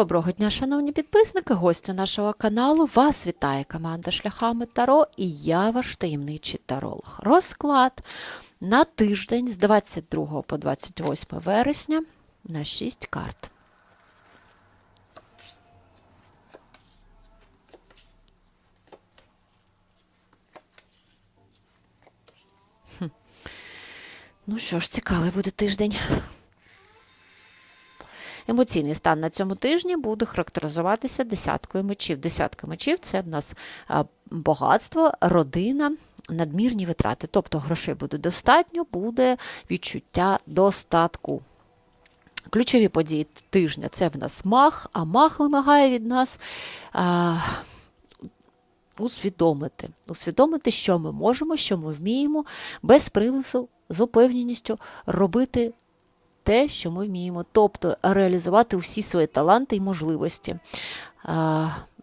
Доброго дня, шановні підписники, гості нашого каналу. Вас вітає команда Шляхами Таро і я ваш таємничий таролог. Розклад на тиждень з 22 по 28 вересня на 6 карт. Хм. Ну що ж, цікавий буде тиждень. Емоційний стан на цьому тижні буде характеризуватися десяткою мечів. Десятка мечів це в нас багатство, родина, надмірні витрати. Тобто грошей буде достатньо, буде відчуття достатку. Ключові події тижня це в нас мах, а мах вимагає від нас а, усвідомити, усвідомити, що ми можемо, що ми вміємо, без примусу, з упевненістю робити те, що ми вміємо, тобто реалізувати усі свої таланти і можливості.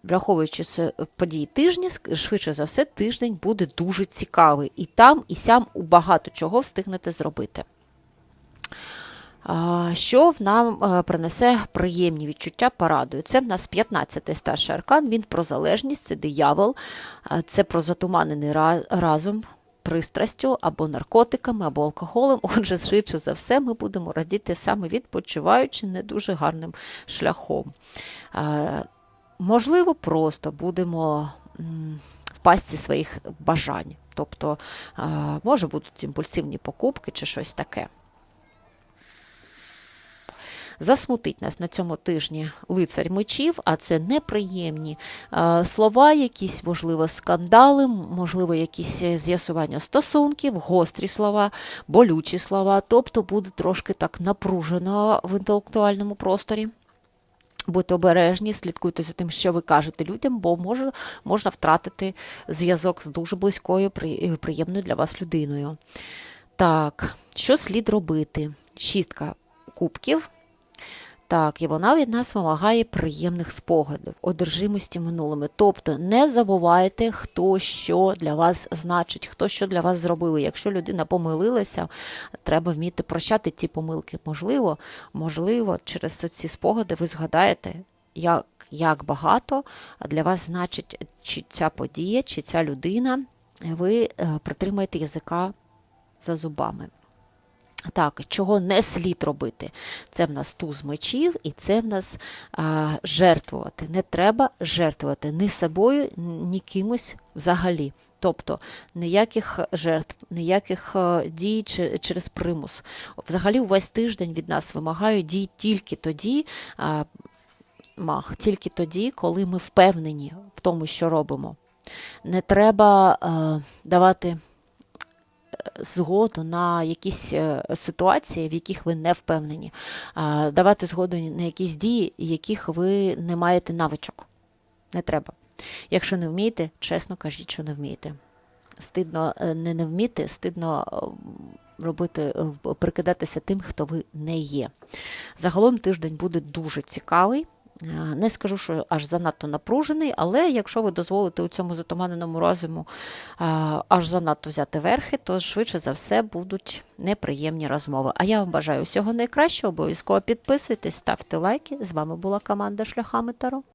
Враховуючи події тижня, швидше за все, тиждень буде дуже цікавий. І там, і сям багато чого встигнете зробити. Що нам е, принесе приємні відчуття, порадує. Це в нас 15-й старший аркан, він про залежність, це диявол, це про затуманений разум, пристрастю або наркотиками, або алкоголем. Отже, швидше за все, ми будемо радіти саме відпочиваючи не дуже гарним шляхом. Можливо, просто будемо в пастці своїх бажань. Тобто, може будуть імпульсивні покупки чи щось таке. Засмутить нас на цьому тижні лицар мечів, а це неприємні слова, якісь, можливо, скандали, можливо, якісь з'ясування стосунків, гострі слова, болючі слова, тобто буде трошки так напружено в інтелектуальному просторі. Будьте обережні, слідкуйте за тим, що ви кажете людям, бо може, можна втратити зв'язок з дуже близькою, приємною для вас людиною. Так, що слід робити? Шістка кубків. Так, і вона від нас вимагає приємних спогадів, одержимості минулими. Тобто не забувайте, хто що для вас значить, хто що для вас зробив. Якщо людина помилилася, треба вміти прощати ті помилки. Можливо, можливо, через ці спогади ви згадаєте, як, як багато для вас значить чи ця подія, чи ця людина. Ви е, притримаєте язика за зубами. Так, чого не слід робити? Це в нас туз мечів, і це в нас а, жертвувати. Не треба жертвувати ні собою, ні кимось взагалі. Тобто ніяких жертв, ніяких дій через примус. Взагалі, увесь тиждень від нас вимагають дій тільки тоді, а, мах, тільки тоді, коли ми впевнені в тому, що робимо. Не треба а, давати згоду на якісь е, ситуації, в яких ви не впевнені, давати згоду на якісь дії, яких ви не маєте навичок. Не треба. Якщо не вмієте, чесно кажіть, що не вмієте. Стидно е, не не вміти, стидно е, робити, прикидатися тим, хто ви не є. Загалом тиждень буде дуже цікавий. Не скажу, що аж занадто напружений, але якщо ви дозволите у цьому затуманеному розуму аж занадто взяти верхи, то швидше за все будуть неприємні розмови. А я вам бажаю всього найкращого, обов'язково підписуйтесь, ставте лайки. З вами була команда Шляхами Таро.